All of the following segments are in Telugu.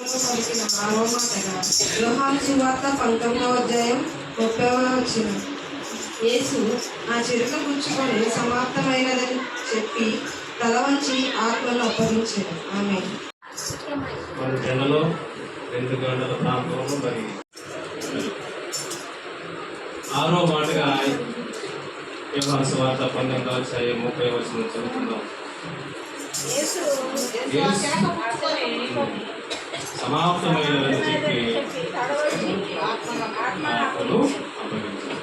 పలికిన యోహాను సువార్త పంతొమ్మిదవ అధ్యాయం ముప్పై వచ్చిన యేసు ఆ చిరుక పుచ్చుకొని సమాప్తమైనదని చెప్పి తల వంచి ఆత్మను అప్పగించాడు. ఆమె మన జనలో రెండు గంటల ప్రాంతంలో మరి ఆరో మాటగా యోహాను సువార్త పంతొమ్మిదవ అధ్యాయం ముప్పై వచ్చిన చదువుకుందాం యేసు యేసు శాఖ పుచ్చుకొని సమాప్తమైనదని చెప్పి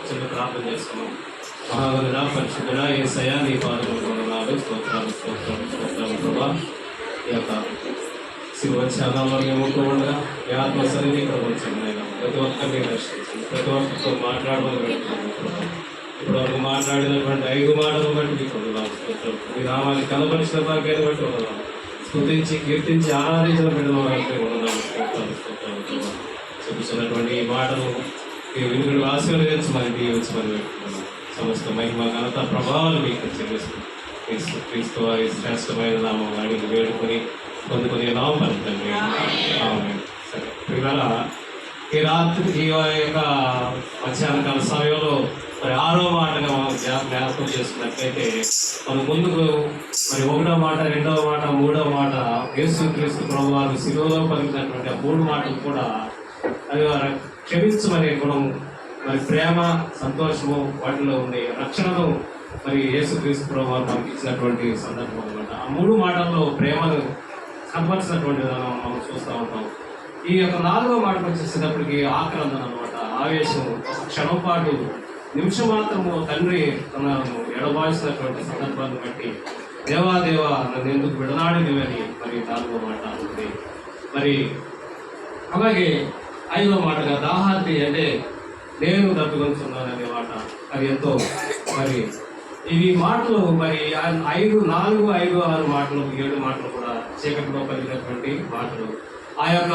చిన్న ప్రార్థన చేసుకున్నాం. మహాగరుడ పరిశుద్ధుడ ఏసయ నీ పాదములు వందనాలు స్తోత్రాలు స్తోత్రాలు స్తోత్రాలు ప్రభా. ఈ యొక్క శివచ్ఛానంలో ఉండగా ఈ ఆత్మ సరిని ప్రతి ఒక్కరిని రక్షించండి ప్రతి ఒక్కరితో మాట్లాడమని పెట్టుకున్నాం ఇప్పుడు మాట్లాడినటువంటి ఐదు మాటలు బట్టి మీకు వందనాలు స్తోత్రాలు మీ నామాన్ని కనపరిచిన భాగ్యాన్ని బట్టి వందనాలు స్తుతించి కీర్తించి ఆరాధించిన బిడ్డల వందనాలు స్తోత్రాలు స్తోత్రాలు ప్రభా చెప్పుతున్నటువంటి ఈ మాటలు ఈ ఆశీర్వదించమని దీవించమని పెట్టుకున్నాం సమస్త మహిమ ఘనత ప్రభావాలు మీకు చెల్లిస్తూ క్రీస్తు శ్రేష్టమైన నామం అడిగి వేడుకొని పొందుకునే నామం పలుకుతండి సరే ఇవాళ ఈ రాత్రి ఈ యొక్క మధ్యాహ్నకాల సమయంలో మరి ఆరో మాటగా మనం జ్ఞాపకం చేసుకున్నట్లయితే మన ముందుకు మరి ఒకటో మాట రెండవ మాట మూడవ మాట యేసు క్రీస్తు ప్రభు వారు శిలువలో పలికినటువంటి ఆ మూడు మాటలు కూడా అది వారు క్షమించమనే గుణం మరి ప్రేమ సంతోషము వాటిలో ఉండే రక్షణను మరి యేసుక్రీస్తు ప్రభు వారు మనకి ఇచ్చినటువంటి సందర్భం అనమాట ఆ మూడు మాటల్లో ప్రేమను కనపరిచినటువంటి విధానం మనం చూస్తూ ఉంటాం. ఈ యొక్క నాలుగో మాటకు వచ్చేసినప్పటికీ ఆక్రందన అనమాట ఆవేశం క్షణం పాటు నిమిషం మాత్రము తండ్రి తనను ఎడబాల్సినటువంటి సందర్భాన్ని బట్టి దేవా దేవా నన్ను ఎందుకు విడనాడినవని మరి నాలుగో మాట ఉంది. మరి అలాగే ఐదో మాటగా దాహార్తి అంటే నేను దప్పుకొంచున్నాననే మాట. అది ఎంతో మరి ఇవి మాటలు మరి ఆ- ఐదు నాలుగు ఐదు ఆరు మాటలు ఏడు మాటలు కూడా చీకటిలో కలిగినటువంటి మాటలు. ఆ యొక్క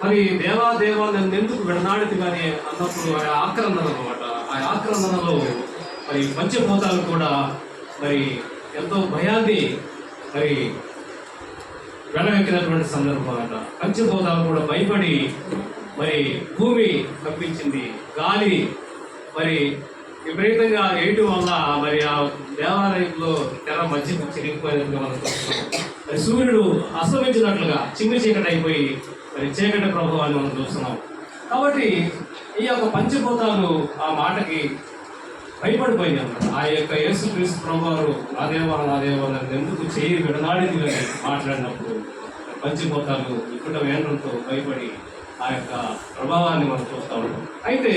మరి దేవా దేవా నన్ను ఎందుకు విడనాడిది కానీ అన్నప్పుడు ఆ ఆక్రందన అనమాట. ఆ ఆక్రందనలో మరి పంచభూతాలు కూడా మరి ఎంతో భయాన్ని మరి వెళ్ళవెక్కినటువంటి సందర్భం అట. పంచభూతాలు కూడా భయపడి మరి భూమి కప్పించింది గాలి మరి విపరీతంగా వేయటం వల్ల మరి ఆ దేవాలయంలో తెర మధ్య చిరిగిపోయినట్టుగా మనం మరి సూర్యుడు అస్తమించినట్లుగా చిమ్మ చీకటి అయిపోయి మరి చీకటి ప్రభావాన్ని మనం చూస్తున్నాం. కాబట్టి ఈ యొక్క పంచభూతాలు ఆ మాటకి భయపడిపోయింది అన్నమాట. ఆ యొక్క యేసు క్రీస్తు ప్రభువారు నా దేవా ఎందుకు చేయి విడనాడింది? అని మాట్లాడినప్పుడు పంచిపోతాలు ఇక్కడ వేండ్రంతో భయపడి ఆ యొక్క ప్రభావాన్ని మనం చూస్తూ ఉంటాం అయితే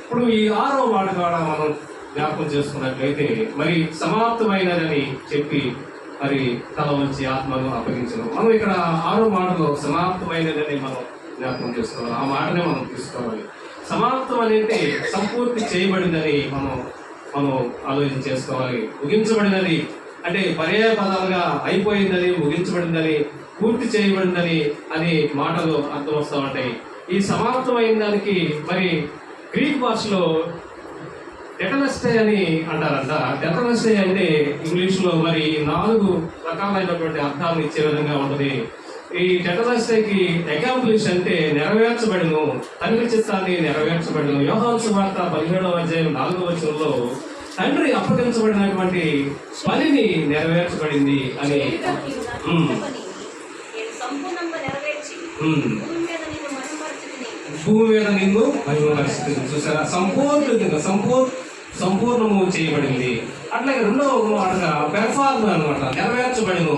ఇప్పుడు ఈ ఆరో మాట కూడా మనం జ్ఞాపకం చేసుకున్నట్లయితే మరి సమాప్తమైనదని చెప్పి మరి తల వచ్చి ఆత్మను అప్పగించడం. మనం ఇక్కడ ఆరో మాటలో సమాప్తమైనదని మనం జ్ఞాపకం చేసుకోవాలి. ఆ మాటనే మనం తీసుకోవాలి. సమాప్తం అనేది సంపూర్తి చేయబడిందని మనం మనం ఆలోచన చేసుకోవాలి. ముగించబడినది అంటే పర్యాయ పదాలుగా అయిపోయిందని ముగించబడిందని పూర్తి చేయబడిందని అనే మాటలు అర్థం వస్తూ ఉంటాయి. ఈ సమాప్తమైన దానికి మరి గ్రీక్ భాషలో టెటనస్టే అని అంటారంట. టెటనస్టే అంటే ఇంగ్లీష్లో మరి నాలుగు రకాలైనటువంటి అర్థాలను ఇచ్చే విధంగా ఉంటుంది. ఈ టెటనస్టేకి అకాంప్లిష్ అంటే నెరవేర్చబడిను తండ్రి చిత్తాన్ని నెరవేర్చబడిను. యోహాన్ సువార్త పదిహేడవ అధ్యాయం నాలుగవ వచనంలో తండ్రి అప్పగించబడినటువంటి పనిని నెరవేర్చబడింది అని. భూమి మీద నిన్ను మహిమపరుస్తుంది చూసారా? సంపూర్ణంగా సంపూర్ సంపూర్ణము చేయబడింది. అట్లాగే రెండవ మాటగా పెర్ఫార్మ్ అనమాట నెరవేర్చబడిను.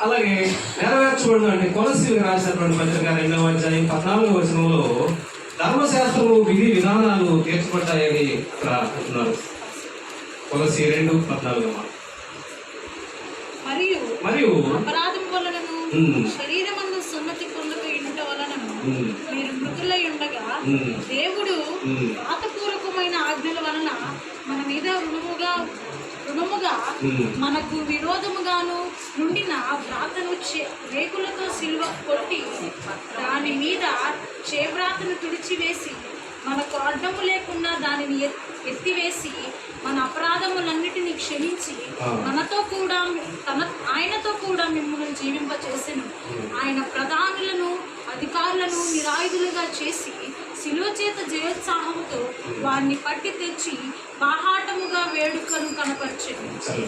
అలాగే నెరవేర్చబడిన అంటే కొలసి రాసినటువంటి పత్రిక రెండవ అధ్యాయం పద్నాలుగవ వచనంలో ధర్మశాస్త్రము విధి విధానాలు తీర్చబడ్డాయని అక్కడ అంటున్నారు. కొలసి రెండు పద్నాలుగు మరియు మరియు అపరాధం వలనను ఉమ్. శరీరమందు సున్నతి పొందక ఇంట వలనను ఉమ్, మీరు మృతులై ఉండగా దేవుడు మనకు విరోధముగాను నుండిన వ్రాతను రేకులతో సిల్వ కొట్టి దాని మీద చేవ్రాతను తుడిచివేసి మనకు అడ్డము లేకుండా దానిని ఎత్- ఎత్తివేసి మన అపరాధములన్నిటినీ క్షమించి ఆ. మనతో కూడా తన ఆయనతో కూడా మిమ్మల్ని జీవింపచేసెను. ఆయన ప్రధానులను అధికారులను నిరాయుధులుగా చేసి శిలువ చేత జయోత్సాహంతో వారిని పట్టి తెచ్చి బాహాటముగా వేడుకను కనపరిచింది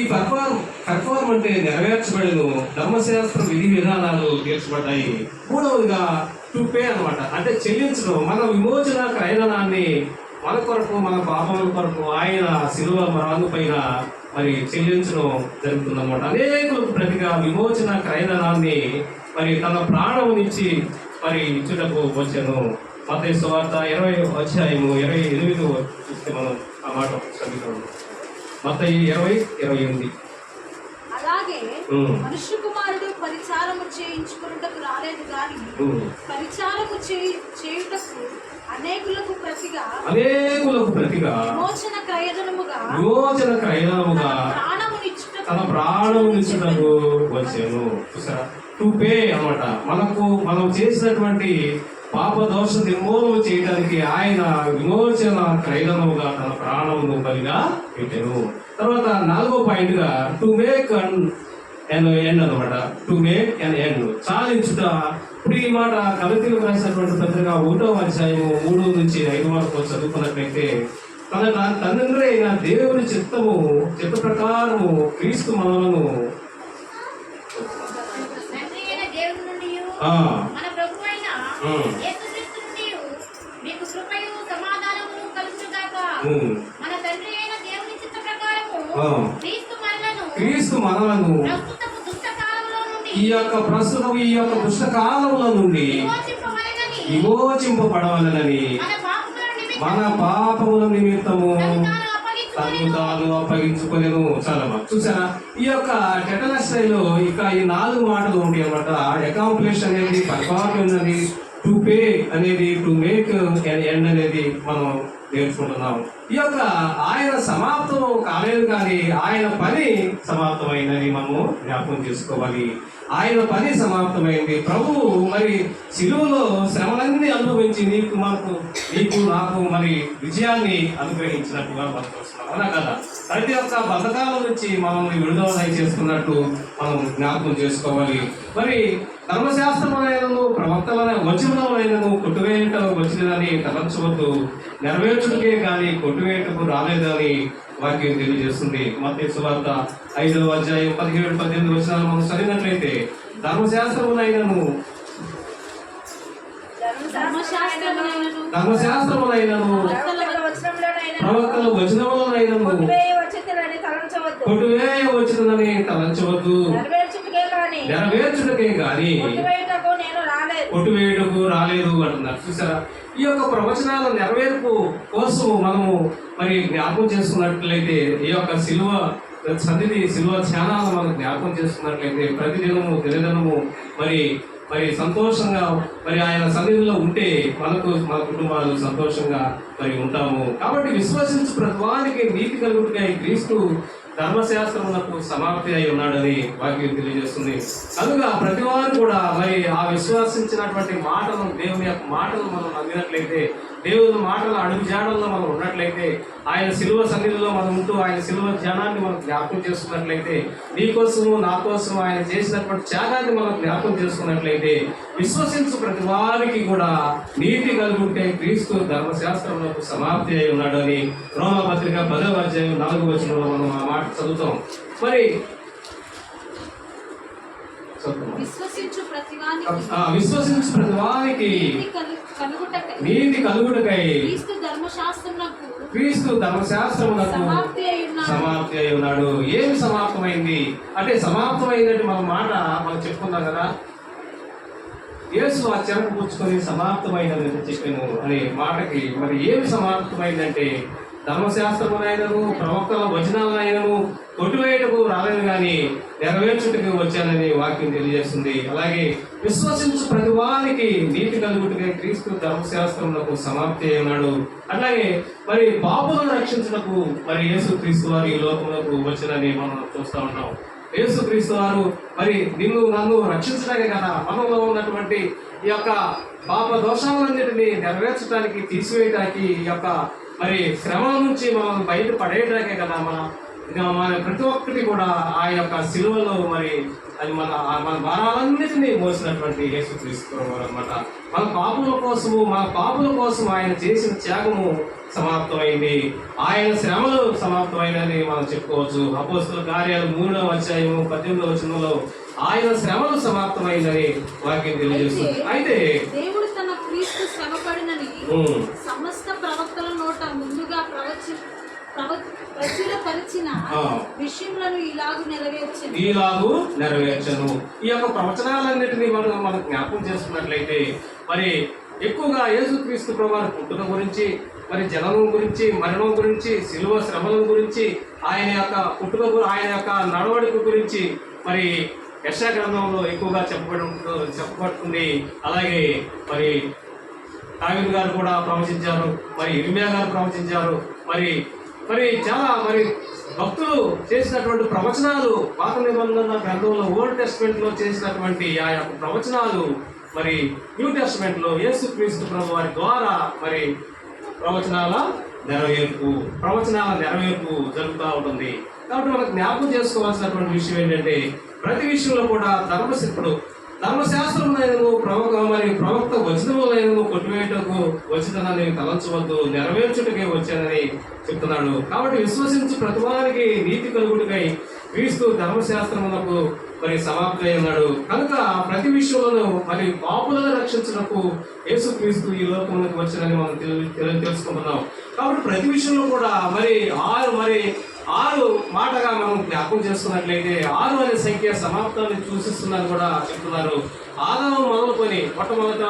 ఈ పర్ఫార్మ్ పర్ఫార్మ్ అంటే నెరవేర్చబడిను. ధర్మశాస్త్ర విధి విధానాలు తీర్చబడ్డాయి మూడవదిగా టు పే అన్నమాట. అంటే చెల్లించడం. మన విమోచన క్రయణాన్ని మన కొరకు మన పాపముల కొరకు ఆయన శిలువ రాను పైన మరి చెల్లించడం జరుగుతుందన్నమాట. అనేకులకు ప్రతిగా విమోచన క్రయధనాన్ని మరి తన ప్రాణం నుంచి మరి ఇచ్చుటకు వచ్చాను. మత సువార్త ఇరవై అధ్యాయము ఇరవై ఎనిమిది చూస్తే మనం ఆ మాట చదువుతాం మత ఇరవై ఇరవై ఎనిమిది. అలాగే. మనుష్య కుమారుడు పరిచారము చేయించుకున్నటకు రాలేదు. పరిచారము చేయి చేయుటకు అనేకులకు ప్రతిగా అనేకులకు ప్రతిగా విమోచన క్రయధనముగా విమోచన తన ప్రాణమునిచ్చుటకు వచ్చాను. చూసారా? టు పే అన్నమాట. మనకు మనం చేసినటువంటి పాప దోష నిర్మూలన చేయడానికి ఆయన విమోచన క్రయణముగా తన ప్రాణమును బలిగా పెట్టాను. తర్వాత నాలుగో పాయింట్గా to make and an end అనమాట టు మేక్ ఎన్ ఎండ్ చాలించుట ఇప్పుడు ఈ మాట కవితలకు రాసినటువంటి పత్రిక ఒకటో అధ్యాయము మూడు నుంచి ఐదు వరకు చదువుకున్నట్లయితే తన తన తండ్రి అయిన దేవుని చిత్తము చిత్త ప్రకారము క్రీస్తు మనలను మీకు కృపయు మన తండ్రి అయిన దేవుని చిత్త ప్రకారము ఆ. క్రీస్తు మనలను క్రీస్తు మనలను ప్రస్తుతపు దుష్ట కాలంలో నుండి ఈ యొక్క ప్రస్తుతం ఈ యొక్క దుష్టకాలంలో నుండి విమోచింపబడవలనని మన పాపముల నిమిత్తము తను తాను అప్పగించుకోలేను చాలా చూసారా? ఈ యొక్క టెటలస్టైలో ఇక ఈ నాలుగు మాటలు ఉంటాయి అనమాట అకాంప్లిష్ అనేది పర్ఫార్మెన్స్ అనేది టు పే అనేది టు మేక్ ఎండ్ అనేది మనం నేర్చుకుంటున్నాం ఈ యొక్క ఆయన సమాప్తం కాలేదు కానీ ఆయన పని సమాప్తమైందని మనము జ్ఞాపకం చేసుకోవాలి. ఆయన పని సమాప్తమైంది. ప్రభువు మరి శిలువలో శ్రమలన్నీ అనుభవించి నీకు మనకు నీకు నాకు మరి విజయాన్ని అనుగ్రహించినట్టుగా మనం చూస్తున్నాం అవునా కదా? ప్రతి ఒక్క బంధకాల నుంచి మనల్ని విడుదల చేసుకున్నట్టు మనం జ్ఞాపకం చేసుకోవాలి. మరి ధర్మశాస్త్రమైనను ప్రవర్తన వచనమైనను కొట్టువేయటం వచ్చినదని తలంచవద్దు. నెరవేర్చుటకే కానీ కొట్టువేయటకు రాలేదని వాక్యం తెలియజేస్తుంది. మత సువార్త ఐదవ అధ్యాయం పదిహేడు పద్దెనిమిది వచనాలు మనం చదివినట్లయితే ధర్మశాస్త్రములైనను ధర్మశాస్త్రములైనను ప్రవక్తల వచనములైనను వచ్చిందని తలంచవద్దు. కొట్టువేయ వచ్చినదని తలంచవద్దు. నెరవేర్చుటకే కానీ నెరవేర్చుటకే గాని కొట్టివేయుటకు రాలేదు అంటున్నారు. చూసారా ఈ యొక్క ప్రవచనాల నెరవేర్పు కోసం మనము మరి జ్ఞాపకం చేసుకున్నట్లయితే ఈ యొక్క సిలువ సన్నిధి సిలువ ధ్యానాలను మనం జ్ఞాపకం చేసుకున్నట్లయితే ప్రతిదినము దినదినము మరి మరి సంతోషంగా మరి ఆయన సన్నిధిలో ఉంటే మనకు మన కుటుంబాలు సంతోషంగా మరి ఉంటాము. కాబట్టి విశ్వసించు ప్రతివానికి నీతి కలుగుతున్నాయి క్రీస్తు ధర్మశాస్త్రమునకు సమాప్తి అయి ఉన్నాడని వాక్యం తెలియజేస్తుంది. కనుక ప్రతి వారు కూడా మరి ఆ విశ్వాసించినటువంటి మాటను దేవుని యొక్క మాటలు మనం అందినట్లయితే దేవుని మాటల అడుగు జాడల్లో మనం ఉన్నట్లయితే ఆయన సిలువ సన్నిధిలో మనం ఉంటూ ఆయన సిలువ ధ్యానాన్ని మనం జ్ఞాపకం చేసుకున్నట్లయితే నీకోసము నా కోసం ఆయన చేసినటువంటి త్యాగాన్ని మనం జ్ఞాపకం చేసుకున్నట్లయితే విశ్వసించు ప్రతి వారికి కూడా నీతి కలుగుంటే క్రీస్తు ధర్మశాస్త్రంలో సమాప్తి అయి ఉన్నాడు అని రోమపత్రిక పదవ అధ్యాయం నాలుగు వచనంలో మనం ఆ మాట చదువుతాం. మరి విశ్వసించు ప్రతివానికి నీతి కలు- కలుగుటకై. క్రీస్తు ధర్మశాస్త్రమునకు. క్రీస్తు ధర్మశాస్త్రమునకు సమాప్తి అయి ఉన్నాడు. ఏమి సమాప్తమైంది? అంటే సమాప్తమైందంటే మన మాట మనం చెప్పుకున్నాం కదా. యేసు ఆ చెరకు పుచ్చుకొని సమాప్తమైనది చెప్పాను అనే మాటకి మరి ఏమి సమాప్తమైందంటే ధర్మశాస్త్రమునైనను ప్రవక్తల వచనాలనైనను కొట్టువేయటకు రాలేదు కానీ నెరవేర్చుటకు వచ్చానని వాక్యం తెలియజేస్తుంది. అలాగే విశ్వసించు ప్రతి వారికి నీతి కలుగుటకే క్రీస్తు ధర్మశాస్త్రములకు సమాప్తి అయి ఉన్నాడు అట్లాగే మరి పాపులను రక్షించుటకు మరి యేసు క్రీస్తు వారి ఈ లోకములకు వచ్చానని మనం చూస్తూ ఉన్నాం. యేసుక్రీస్తు వారు మరి నిన్ను నన్ను రక్షించడానికే కదా మనలో ఉన్నటువంటి ఈ యొక్క పాప దోషాలన్నింటినీ నెరవేర్చడానికి తీసివేయడానికి ఈ యొక్క మరి శ్రమల నుంచి మనం బయట పడేయడానికే కదా మన ఇక మన ప్రతి ఒక్కటి కూడా ఆ యొక్క సిలువలో మరి అది మన మన భారాలన్నిటినీ మోసినటువంటి యేసుక్రీస్తు అనమాట మన పాపుల కోసము మన పాపుల కోసం ఆయన చేసిన త్యాగము సమాప్తమైంది. ఆయన శ్రమలు సమాప్తమైనని మనం చెప్పుకోవచ్చు. అపోస్తుల కార్యాలు మూడవ అధ్యాయము పద్దెనిమిదవ వచనంలో ఆయన శ్రమలు సమాప్తమైందని వాక్యం తెలియజేస్తుంది. అయితే దేవుడు తన క్రీస్తు శ్రమపడినని సమస్త ప్రచురపరిచిన ఆ. విషయములను ఇలాగు నెరవేర్చను. ఈ యొక్క ప్రవచనాలన్నిటినీ మనం మనం జ్ఞాపకం చేసుకున్నట్లయితే మరి ఎక్కువగా యేసుక్రీస్తు ప్రభువారి పుట్టుక గురించి మరి జననం గురించి మరణం గురించి శిలువ శ్రమల గురించి ఆయన యొక్క పుట్టుక ఆయన యొక్క నడవడిక గురించి మరి యశా గ్రంథంలో ఎక్కువగా చెప్పబడి చెప్పబడుతుంది. అలాగే మరి తాగిర్ గారు కూడా ప్రవచించారు మరి ఇర్మియా గారు ప్రవచించారు మరి మరి చాలా మరి భక్తులు చేసినటువంటి ప్రవచనాలు పాత నిబంధన గ్రంథంలో ఓల్డ్ టెస్ట్మెంట్లో చేసినటువంటి ఆ యొక్క ప్రవచనాలు మరి న్యూ టెస్ట్మెంట్లో యేసు క్రీస్తు ప్రభు వారి ద్వారా మరి ప్రవచనాల నెరవేర్పు ప్రవచనాల నెరవేర్పు జరుగుతూ ఉంటుంది. కాబట్టి మనకు జ్ఞాపకం చేసుకోవాల్సినటువంటి విషయం ఏంటంటే ప్రతి విషయంలో కూడా ధర్మశిప్పుడు ధర్మశాస్త్రములైనను ప్రవక మరి ప్రవక్త వచనములైనను కొట్టివేయటకు వచ్చిందని తలంచవద్దు నెరవేర్చుటకే వచ్చానని చెప్తున్నాడు. కాబట్టి విశ్వసించి ప్రతివానికి నీతి కలుగుడికై క్రీస్తు ధర్మశాస్త్రములకు మరి సమాప్తి ఉన్నాడు కనుక ప్రతి విషయంలోనూ మరి పాపులను రక్షించడానికి యేసు క్రీస్తు ఈ లోకంలోకి వచ్చారని మనం తెలు- తెలుసుకుంటున్నాం. కాబట్టి ప్రతి విషయంలో కూడా మరి ఆరు మరి ఆరు మాటగా మనం జ్ఞాపకం చేసుకున్నట్లయితే ఆరు అనే సంఖ్య సమాప్తాన్ని సూచిస్తుందని కూడా చెప్తున్నారు. ఆదావు మొదలుకొని మొట్టమొదట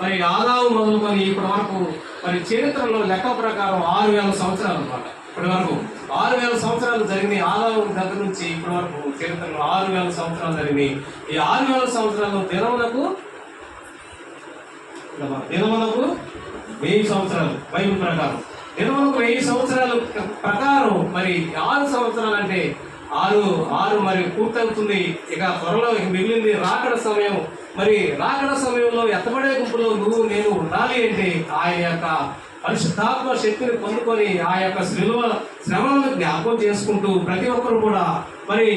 మరి ఆదావు మొదలుకొని ఇప్పటి వరకు మరి చరిత్రలో లెక్క ప్రకారం ఆరు వేల సంవత్సరాలు అనమాట ఇప్పటి వరకు ఆరు వేల సంవత్సరాలు జరిగినాయి. ఆదావు దగ్గర నుంచి ఇప్పటి వరకు చరిత్రలో ఆరు వేల సంవత్సరాలు జరిగినాయి. ఈ ఆరు వేల సంవత్సరాలు దినమునకు దినమునకు వెయ్యి సంవత్సరాలు. బైబిల్ ప్రకారం. దినములకు వెయ్యి సంవత్సరాల ప్రకారం మరి ఆరు సంవత్సరాలు అంటే ఆరు ఆరు మరి పూర్తవుతుంది. ఇక త్వరలో మిగిలింది రాకడ సమయం. మరి రాకడ సమయంలో ఎత్తబడే గుంపులో నువ్వు నేను ఉండాలి అంటే ఆయన యొక్క పరిశుద్ధాత్మ శక్తిని పొందుకొని ఆ యొక్క శ్రమ శ్రమలను జ్ఞాపకం చేసుకుంటూ ప్రతి ఒక్కరు కూడా మరి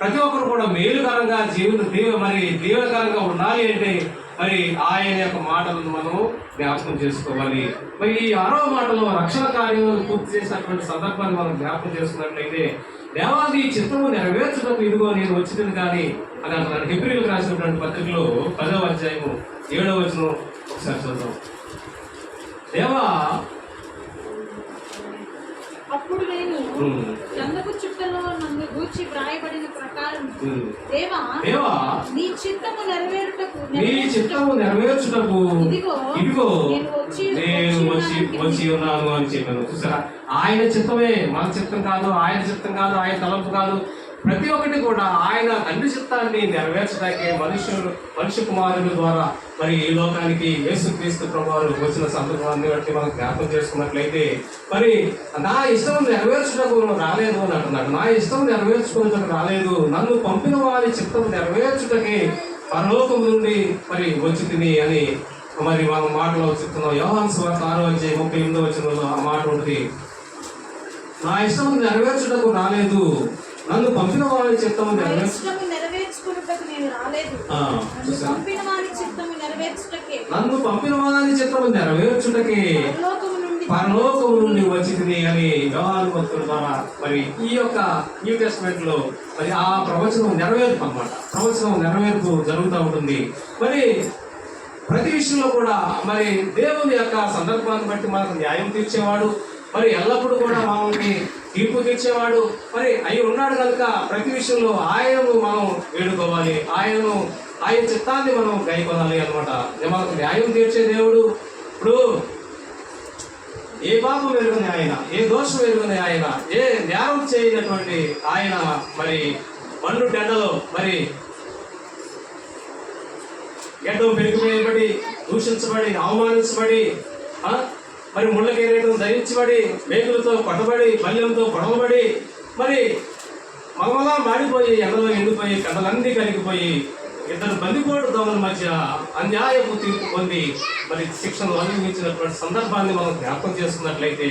ప్రతి ఒక్కరు కూడా మేలుకరంగా జీవిత దీవ మరి దీవకరంగా ఉండాలి అంటే మరి ఆయన యొక్క మాటలను మనం జ్ఞాపకం చేసుకోవాలి. మరి ఈ ఆరో మాటలో రక్షణ కార్యం పూర్తి చేసినటువంటి సందర్భాన్ని మనం జ్ఞాపకం చేసుకున్నట్లయితే దేవాది చిత్తము నెరవేర్చడం ఇదిగో నేను వచ్చింది కానీ అని అంటున్నాను హిబ్రిల్ రాసినటువంటి పత్రికలో పదవ అధ్యాయము ఏడవ వచనం ఒకసారి చూద్దాం. దేవా అప్పుడు నేను గంధపు చుట్టలో నన్ను గూర్చి వ్రాయబడిన ప్రకారం దేవా దేవా నీ చిత్తము నెరవేరుటకు నీ చిత్తము నెరవేర్చుటకు ఇదిగో, ఇదిగో నేను వచ్చి వచ్చి ఉన్నాను అని చెప్పాను. చూసారా? ఆయన చిత్తమే మన చిత్తం కాదు ఆయన చిత్తం కాదు ఆయన తలంపు కాదు. ప్రతి ఒక్కటి కూడా ఆయన తండ్రి చిత్తాన్ని నెరవేర్చడానికి మనుషులు మనుష్య కుమారుల ద్వారా మరి ఈ లోకానికి యేసుక్రీస్తు ప్రభావం వచ్చిన సందర్భాన్ని బట్టి మనం జ్ఞాపకం చేసుకున్నట్లయితే మరి నా ఇష్టం నెరవేర్చుటకు రాలేదు అని అంటున్నాడు. నా ఇష్టం నెరవేర్చుకున్నట్టు రాలేదు. నన్ను పంపిన వారి చిత్తం నెరవేర్చుటకి పరలోకం నుండి మరి వచ్చి తిని అని మరి మనం మాటలో చెప్తున్నాం. యోహాన్ స్వార్థ ఆరో అధ్యాయం ముప్పై ఎనిమిదో వచ్చిన ఆ మాట ఉంటుంది. నా ఇష్టం నెరవేర్చుటకు రాలేదు. నన్ను పంపిన వారి చిత్తం నా నెరవేర్చు ఇష్టము నెరవేర్చుకున్నటకు నేను రాలేదు. ఆ, నన్ను? పంపిన వారి చిత్తము నెరవేర్చుటకే. నన్ను పంపిన పరలోకము నుండి వచ్చింది అని యోహాను భక్తుల ద్వారా మరి ఈ యొక్క న్యూ టెస్ట్మెంట్లో మరి ఆ ప్రవచనం నెరవేర్పు అన్నమాట ప్రవచనం నెరవేర్పు జరుగుతూ ఉంటుంది. మరి ప్రతి విషయంలో కూడా మరి దేవుని యొక్క సందర్భాన్ని బట్టి మనకు న్యాయం తీర్చేవాడు మరి ఎల్లప్పుడూ కూడా మమ్మల్ని తీర్పు తీర్చేవాడు. మరి అయి ఉన్నాడు కనుక ప్రతి విషయంలో ఆయనను మనం వేడుకోవాలి. ఆయనను ఆయన చిత్తాన్ని మనం గైకొనాలి అనమాట మనకు న్యాయం తీర్చే దేవుడు ఇప్పుడు ఏ పాపం ఎరుగుని ఆయన ఏ దోషం ఎరుగుని ఆయన ఏ న్యాయం చేయనటువంటి ఆయన మరి పండు టెండలో మరి గడ్డం పెరిగిపోయబడి దూషించబడి అవమానించబడి మరి ముళ్ళ కిరీటం ధరించబడి మేకులతో కొట్టబడి పల్లెలతో పొడవబడి మరి మగమలా మాడిపోయి ఎండలో ఎండిపోయి కథలన్నీ కరిగిపోయి ఇద్దరు బందిపోటు దోమల మధ్య అన్యాయపు తీర్పు పొంది మరి శిక్షను అనుభవించినటువంటి సందర్భాన్ని మనం జ్ఞాపకం చేసుకున్నట్లయితే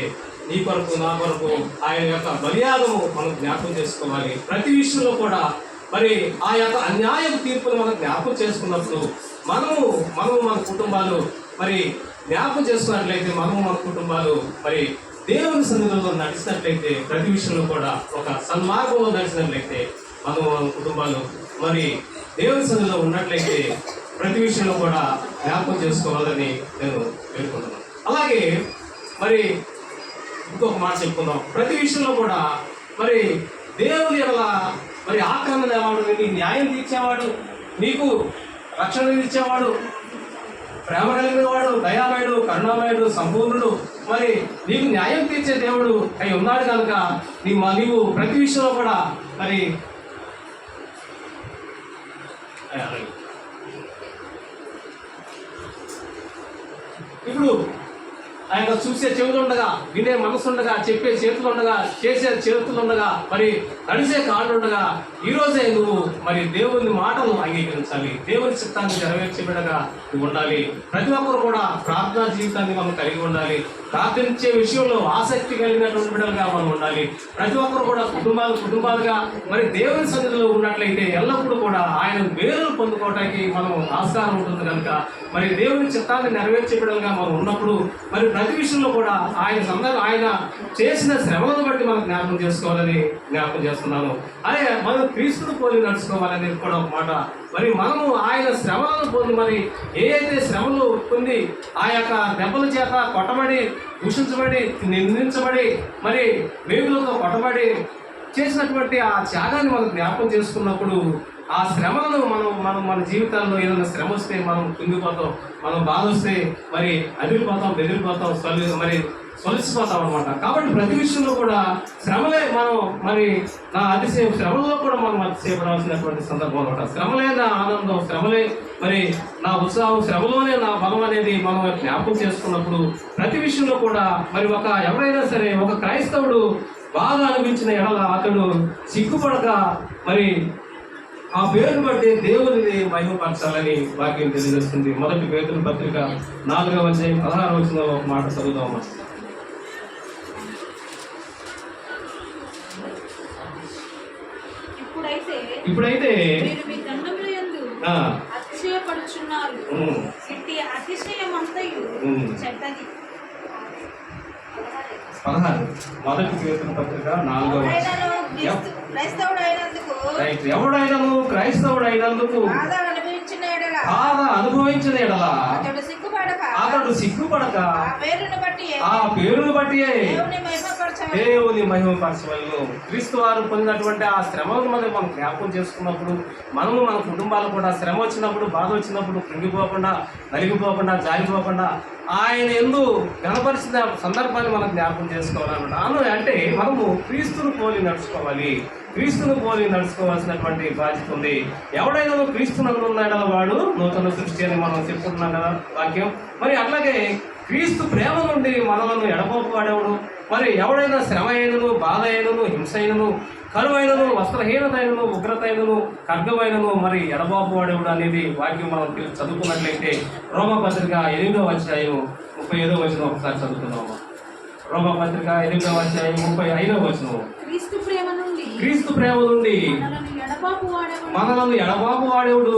నీ కొరకు నా కొరకు ఆయన యొక్క మర్యాదను మనం జ్ఞాపకం చేసుకోవాలి. ప్రతి విషయంలో కూడా మరి ఆ యొక్క అన్యాయపు తీర్పును మనం జ్ఞాపకం చేసుకున్నప్పుడు మనము మనము మన కుటుంబాలు మరి జ్ఞాపకం చేసుకున్నట్లయితే మనము మన కుటుంబాలు మరి దేవుని సన్నిధిలో నడిచినట్లయితే ప్రతి విషయంలో కూడా ఒక సన్మార్గంలో నడిచినట్లయితే మనము మన కుటుంబాలు మరి దేవుని సన్నిధిలో ఉన్నట్లయితే ప్రతి విషయంలో కూడా జ్ఞాపకం చేసుకోవాలని నేను పేర్కొంటున్నాను అలాగే మరి ఇంకొక మాట చెప్పుకుందాం. ప్రతి విషయంలో కూడా మరి దేవుని ఎలా మరి ఆక్రమణ వాడు నీ న్యాయం తీర్చేవాడు నీకు రక్షణ ఇచ్చేవాడు ప్రేమ కలిగిన వాడు దయామయుడు కరుణామయుడు సంపూర్ణుడు. మరి నీకు న్యాయం తీర్చే దేవుడు అయి ఉన్నాడు కనుక నీ మా నీవు ప్రతి విషయంలో కూడా మరి ఇప్పుడు ఆయన చూసే చెవులుండగా వినే మనసుండగా చెప్పే చేతులు ఉండగా చేసే చేతులుండగా మరి నడిసే కాళ్ళుండగా ఈరోజే నువ్వు మరి దేవుని మాటలు అంగీకరించాలి. దేవుని చిత్తాన్ని నెరవేర్చే నువ్వు ఉండాలి. ప్రతి ఒక్కరు కూడా ప్రార్థనా జీవితాన్ని మనం కలిగి ఉండాలి. ప్రార్థించే విషయంలో ఆసక్తి కలిగినటువంటి బిడ్డలుగా మనం ఉండాలి. ప్రతి ఒక్కరు కూడా కుటుంబాలు కుటుంబాలుగా మరి దేవుని సన్నిధిలో ఉన్నట్లయితే ఎల్లప్పుడూ కూడా ఆయన వేరులు పొందుకోవటానికి మనం ఆస్కారం ఉంటుంది కనుక మరి దేవుని చిత్తాన్ని నెరవేర్చే బిడ్డలుగా మనం ఉన్నప్పుడు మరి ప్రతి విషయంలో కూడా ఆయన సందర్భ ఆయన చేసిన శ్రమలను బట్టి మనం జ్ఞాపకం చేసుకోవాలని జ్ఞాపకం చేస్తున్నాను. అదే మనం క్రీస్తుని పోలి నడుచుకోవాలనేది కూడా ఒక మాట మరి మనము ఆయన శ్రమలను పొంది మరి ఏ అయితే శ్రమలు పొంది ఆ యొక్క దెబ్బల చేత కొట్టబడి దూషించబడి నిందించబడి మరి వేగులతో కొట్టబడి చేసినటువంటి ఆ త్యాగాన్ని మనం జ్ఞాపకం చేసుకున్నప్పుడు ఆ శ్రమలను మనం మనం మన జీవితాల్లో ఏదైనా శ్రమ వస్తే మనం కుంగిపోతాం మనం బాధ వస్తే మరి అదిరిపోతాం బెదిరిపోతాం మరి సొలిసిపోతాం అనమాట కాబట్టి ప్రతి విషయంలో కూడా శ్రమలే మనం మరి నా అతిశయం శ్రమలో కూడా మనం అతిశయపడాల్సినటువంటి సందర్భం అనమాట శ్రమలే నా ఆనందం శ్రమలే మరి నా ఉత్సాహం శ్రమలోనే నా బలం అనేది మనం జ్ఞాపకం చేసుకున్నప్పుడు ప్రతి విషయంలో కూడా మరి ఒక ఎవరైనా సరే ఒక క్రైస్తవుడు బాగా అనిపించిన ఎడల అతడు సిగ్గుపడక మరి ఆ పేరును బట్టి దేవుని మహిమపరచాలని వాక్యం తెలియజేస్తుంది. మొదటి పేదల పత్రిక నాలుగవ అధ్యాయం పదహారు వచ్చిన ఒక మాట చదువుదామా ఇప్పుడైతే ఇప్పుడైతే మీరు మీ దండముల యందు ఆ, అతిశయపడుచున్నారు. ఉమ్, ఇట్టి అతిశయం అంతయు ఉమ్. చెడ్డది. పదహారు. మొదటి పేతుల పత్రిక నాలుగవ ఎవడైనను క్రైస్తవుడైనందుకు బాధ అనుభవించిన ఎడల బాధ అనుభవించిన ఎడల అతడు సిగ్గుపడక అతడు సిగ్గుపడక ఆ పేరును బట్టి ఆ పేరును బట్టి దేవుని మహిమపరచవలెను. దేవుని క్రీస్తు వారు పొందినటువంటి ఆ శ్రమలను మనం మనం జ్ఞాపకం చేసుకున్నప్పుడు మనము మన కుటుంబాలు కూడా శ్రమ వచ్చినప్పుడు బాధ వచ్చినప్పుడు కృంగిపోకుండా నలిగిపోకుండా జారిపోకుండా ఆయన ఎందు గణపరిచిన సందర్భాన్ని మనం జ్ఞాపకం చేసుకోవాలన్నమాట. అను అంటే మనము క్రీస్తును పోలి నడుచుకోవాలి. క్రీస్తును పోలి నడుచుకోవాల్సినటువంటి బాధ్యత ఉంది. ఎవడైనా క్రీస్తునగులు ఉన్నాడో? వాడు నూతన సృష్టి అని మనం చెప్పుకుంటున్నాం కదా వాక్యం. మరి అట్లాగే క్రీస్తు ప్రేమ నుండి మనలను ఎడపోపువాడేవాడు మరి ఎవడైనా శ్రమ అయినను బాధ అయినను హింస అయినను కరువైనను వస్త్రహీనత అయినను ఉగ్రత అయినను ఖడ్గమైనను మరి ఎడబాపు వాడేవాడు అనేది వాక్యం మనం చదువుకున్నట్లయితే రోమపత్రిక ఎనిమిదవ అధ్యాయం ముప్పై ఐదవ వచనం ఒకసారి చదువుతున్నాము రోమపత్రిక ఎనిమిదవ అధ్యాయం ముప్పై ఐదవ వచనం. క్రీస్తు ప్రేమ నుండి మనలను ఎడబాపు వాడేవాడు.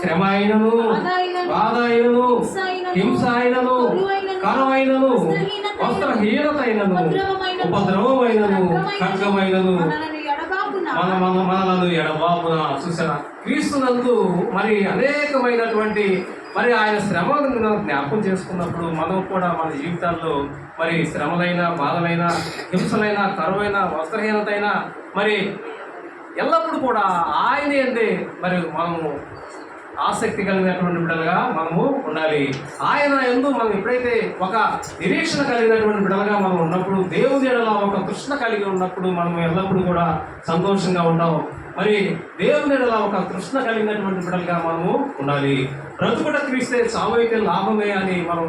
శ్రమ అయినను బాధ అయినను, హింస అయినను, కరమైనను వస్త్రహీనత వస్త్రహీనత అయినను ఉపద్రవమైనను, ఖడ్గమైనను, మన మన మనలను ఎడబాపున? చూసారా? క్రీస్తునందు మరి అనేకమైనటువంటి మరి ఆయన శ్రమలను మనం జ్ఞాపకం చేసుకున్నప్పుడు మనం కూడా మన జీవితాల్లో మరి శ్రమలైన బాధలైన హింసలైన కరువైన వస్త్రహీనతైన మరి ఎల్లప్పుడూ కూడా ఆయన ఏంది మరి మనము ఆసక్తి కలిగినటువంటి బిడ్డలుగా మనము ఉండాలి. ఆయన ఎందు మనం ఎప్పుడైతే ఒక నిరీక్షణ కలిగినటువంటి బిడ్డలుగా మనం ఉన్నప్పుడు దేవుని ఎడల ఒక కృష్ణ కలిగి ఉన్నప్పుడు మనం ఎల్లప్పుడూ కూడా సంతోషంగా ఉంటాం. మరి దేవుని ఎడల ఒక కృష్ణ కలిగినటువంటి బిడ్డలుగా మనము ఉండాలి. బ్రతుకుట క్రీస్తే సామూహిక లాభమే అని మనం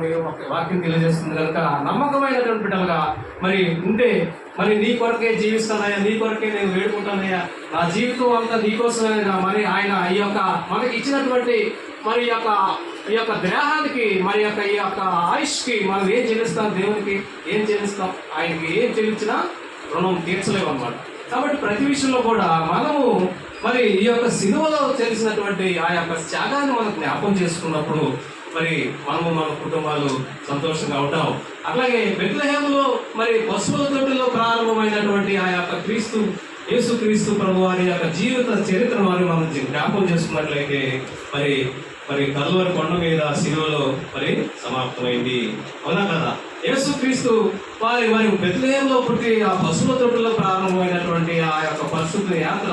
వాక్యం తెలియజేస్తుంది కనుక నమ్మకమైనటువంటి బిడ్డలుగా మరి ఉంటే మరి నీ కొరకే జీవిస్తానయ్యా నీ కొరకే నేను వేడుకుంటానయ్యా నా జీవితం అంతా నీకోసమేగా మరి ఆయన ఈ యొక్క మనకి ఇచ్చినటువంటి మరి ఈ యొక్క ఈ యొక్క దేహానికి మరి యొక్క ఈ యొక్క ఆయుష్కి మనం ఏం చెల్లిస్తాం దేవునికి? ఏం చెల్లిస్తాం? ఆయనకి ఏం చెల్లించినా రుణం తీర్చలేము అన్నమాట కాబట్టి ప్రతి విషయంలో కూడా మనము మరి ఈ యొక్క సినిమాలో తెలిసినటువంటి ఆ యొక్క త్యాగాన్ని మనం జ్ఞాపం చేసుకున్నప్పుడు మరి మనము మన కుటుంబాలు సంతోషంగా ఉంటాం. అట్లాగే బెత్లహేములో మరి పశువుల తొట్టిలో ప్రారంభమైనటువంటి ఆ యొక్క క్రీస్తు యేసు క్రీస్తు ప్రభు వారి యొక్క జీవిత చరిత్ర వారిని మనం జ్ఞాపం చేసుకున్నట్లయితే మరి మరి కల్వరి కొండ మీద శిలువలో మరి సమాప్తమైంది. అవునా కదా? యేసు క్రీస్తు వారి మరి బెత్లహేంలో పుట్టి ఆ పశువుల తొట్టులో ప్రారంభమైనటువంటి ఆ యొక్క పరిశుద్ధ యాత్ర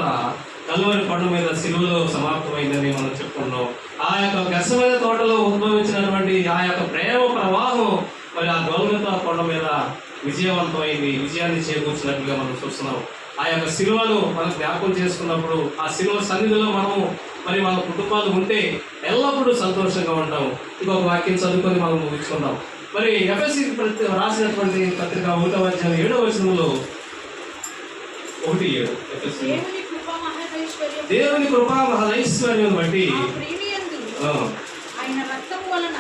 కల్వరి పండు మీద సిలువలో సమాప్తమైందని మనం చెప్పుకున్నాం. ఆ యొక్క గసమైన తోటలో ఉద్భవించినటువంటి ఆ యొక్క ప్రేమ ప్రవాహం మరి ఆ గౌరవత కొండ మీద విజయవంతమైంది. విజయాన్ని చేకూర్చినట్లుగా మనం చూస్తున్నాం. ఆ యొక్క శిలువను మనం జ్ఞాపకం చేసుకున్నప్పుడు ఆ శిలువ సన్నిధిలో మనము మరి మన కుటుంబాలు ఉంటే ఎల్లప్పుడూ సంతోషంగా ఉంటాం. ఇంకొక వాక్యం చదువుకొని మనం ముగించుకుందాం. మరి ఎఫ్ఎస్సి రాసినటువంటి పత్రిక ఒకటో అధ్యాయం ఏడవ వచనంలో ఒకటి ఏడు. ఎఫ్ఎస్సి దేవుని కృపా మహదైశ్వర్యం బట్టి. ఆయన రక్తం వలన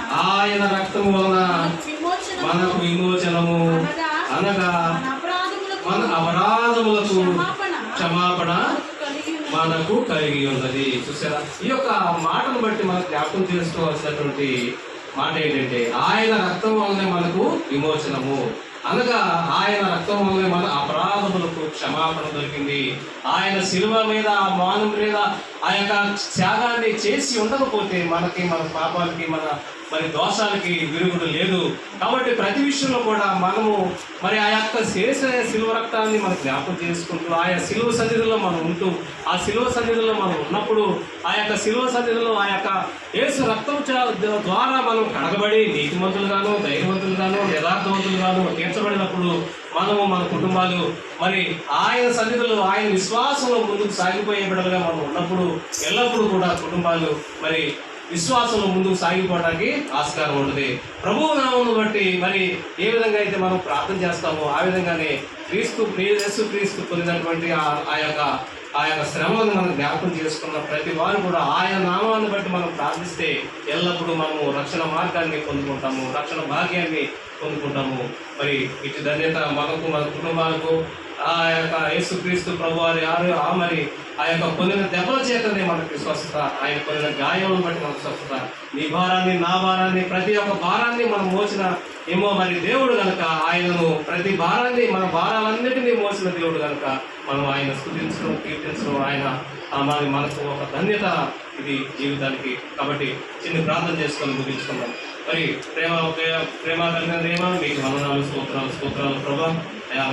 వలన మనకు విమోచన మనకు విమోచనము అనగా మన అపరాధములకు క్షమాపణ మనకు కలిగి ఉన్నది. చూసారా? ఈ యొక్క మాటను బట్టి మనం జ్ఞాపకం చేసుకోవాల్సినటువంటి మాట ఏంటంటే ఆయన రక్తం వల్లనే మనకు విమోచనము. అనగా ఆయన రక్తం వల్ల మన అపరాధములకు క్షమాపణ దొరికింది. ఆయన శిలువ మీద ఆ మానం మీద ఆ యొక్క త్యాగాన్ని చేసి ఉండకపోతే మనకి మన పాపాలకి మన మరి దోషాలకి విరుగుడు లేదు. కాబట్టి ప్రతి విషయంలో కూడా మనము మరి ఆ యొక్క చేసే శిలువ రక్తాన్ని మనం జ్ఞాపకం చేసుకుంటూ ఆయా శిలువ సన్నిధిలో మనం ఉంటూ ఆ శిలువ సన్నిధిలో మనం ఉన్నప్పుడు ఆ యొక్క శిలువ సన్నిధిలో ఆ యొక్క యేసు రక్తం ద్వారా మనం కడగబడి నీతిమంతులుగాను ధైర్యవంతులుగాను యథార్థవంతులుగాను తీర్చబడినప్పుడు మనము మన కుటుంబాలు మరి ఆయన సన్నిధిలో ఆయన విశ్వాసంలో ముందుకు సాగిపోయే బిడ్డలుగా మనం ఉన్నప్పుడు ఎల్లప్పుడూ కూడా కుటుంబాలు మరి విశ్వాసంలో ముందుకు సాగిపోవడానికి ఆస్కారం ఉంటుంది. ప్రభువు నామను బట్టి మరి ఏ విధంగా అయితే మనం ప్రార్థన చేస్తామో ఆ విధంగానే క్రీస్తు క్రీస్తు క్రీస్తు పొందినటువంటి ఆ ఆ యొక్క ఆ యొక్క శ్రమలను మనం జ్ఞాపకం చేసుకున్న ప్రతి వారు కూడా ఆయన నామాన్ని బట్టి మనం ప్రార్థిస్తే ఎల్లప్పుడూ మనము రక్షణ మార్గాన్ని పొందుకుంటాము రక్షణ భాగ్యాన్ని పొందుకుంటాము. మరి ఇటు ధన్యత మనకు మన కుటుంబాలకు ఆ యొక్క యేసుక్రీస్తు ప్రభు వారి ఆరు ఆ మరి ఆ యొక్క పొందిన దెబ్బల చేతనే మనకి స్వస్థత ఆయన పొందిన గాయాలను బట్టి మనకు స్వస్థత. నీ భారాన్ని నా భారాన్ని ప్రతి ఒక్క భారాన్ని మనం మోసిన ఏమో మరి దేవుడు కనుక ఆయనను ప్రతి భారాన్ని మన భారాలన్నిటినీ మోసిన దేవుడు కనుక మనం ఆయన స్థుతించడం కీర్తించడం ఆయన ఆ మరి మనకు ఒక ధన్యత ఇది జీవితానికి. కాబట్టి చిన్న ప్రార్థన చేసుకొని ముగించుకున్నాం మరి ప్రేమ ప్రేమ కలిగిన ప్రేమ మీకు వందనాలు స్తోత్రాలు స్తోత్రాలు ప్రభా.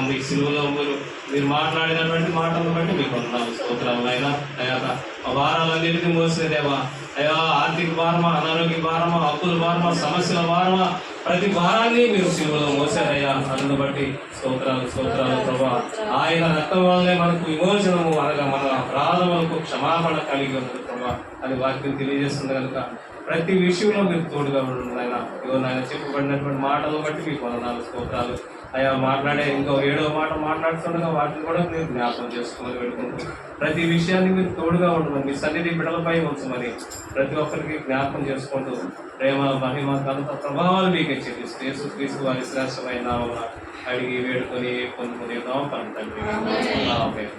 మీ సిలువలో మీరు మీరు మాట్లాడినటువంటి మాటలను బట్టి మీకు వందనాలు స్తోత్రాలు అయినా అయ్యా ఆ భారాలన్నిటికీ మోసిన దేవా అయ్యా ఆర్థిక భారమా అనారోగ్య భారమా అప్పుల భారమా సమస్యల భారమా ప్రతి భారాన్ని మీరు సిలువలో మోసారయ్యా అందును బట్టి స్తోత్రాలు స్తోత్రాలు ప్రభా. ఆయన రక్తం వల్లనే మనకు విమోచనము అనగా మన అపరాధములకు క్షమాపణ కలిగి ఉన్నది ప్రభా. అని వాక్యం తెలియజేస్తుంది కనుక ప్రతి విషయంలో మీరు తోడుగా ఉండండి ఆయన ఇగో నాయన చెప్పబడినటువంటి మాటలు బట్టి మీకు వందనాలు స్తోత్రాలు అయ్యా మాట్లాడే ఇంకో ఏడో మాట మాట్లాడుతుండగా వాటిని కూడా మీరు జ్ఞాపకం చేసుకోమని పెట్టుకుంటూ ప్రతి విషయాన్ని మీరు తోడుగా ఉండమని మీ సన్నిధి బిడలపై ఉంచమని ప్రతి ఒక్కరికి జ్ఞాపకం చేసుకుంటూ ప్రేమ మహిమ ఘనత ప్రభావాలు మీకే చెల్లిస్తూ యేసు క్రీస్తు వారి శ్రేష్టమైన అడిగి వేడుకొని పొందుకునే తండ్రి. ఆమేన్.